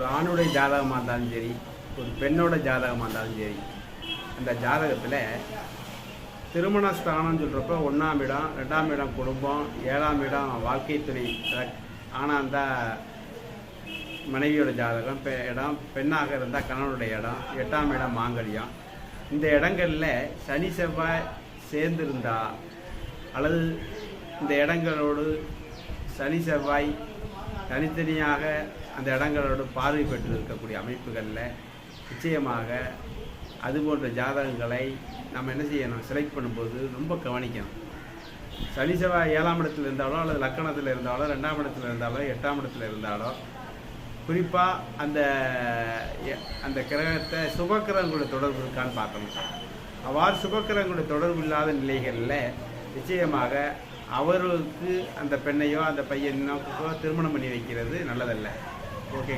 ஒரு ஆணுடைய ஜாதகமாக இருந்தாலும் சரி ஒரு பெண்ணோட ஜாதகமாக இருந்தாலும் சரி அந்த ஜாதகத்தில் திருமண ஸ்தானம்னு சொல்கிறப்ப ஒன்றாம் இடம் ரெண்டாம் இடம் குடும்பம் ஏழாம் இடம் வாழ்க்கை துணை. ஆனால் அந்த மனைவியோட ஜாதகம் பெ இடம் பெண்ணாக இருந்தால் கணவனுடைய இடம் எட்டாம் இடம் மாங்கல்யம். இந்த இடங்களில் சனி செவ்வாய் சேர்ந்திருந்தா அல்லது இந்த இடங்களோடு சனி செவ்வாய் தனித்தனியாக அந்த இடங்களோட பார்வை பெற்று இருக்கக்கூடிய அமைப்புகளில் நிச்சயமாக அது போன்ற ஜாதகங்களை நம்ம என்ன செய்யணும்? செலக்ட் பண்ணும்போது ரொம்ப கவனிக்கணும். சனி செவ்வாய் ஏழாம் இடத்துல இருந்தாலோ அல்லது லக்கணத்தில் இருந்தாலோ ரெண்டாம் இடத்துல இருந்தாலோ எட்டாம் இடத்துல இருந்தாலோ குறிப்பாக அந்த எ- அந்த கிரகத்தை சுபக்கிரகங்களோட தொடர்பு இருக்கான்னு பார்க்கணும். அவ்வாறு சுபக்கிரகங்களோட தொடர்பு இல்லாத நிலைகளில் நிச்சயமாக அவர்களுக்கு அந்த பெண்ணையோ அந்த பையனோ திருமணம் பண்ணி வைக்கிறது நல்லதல்ல. โอเค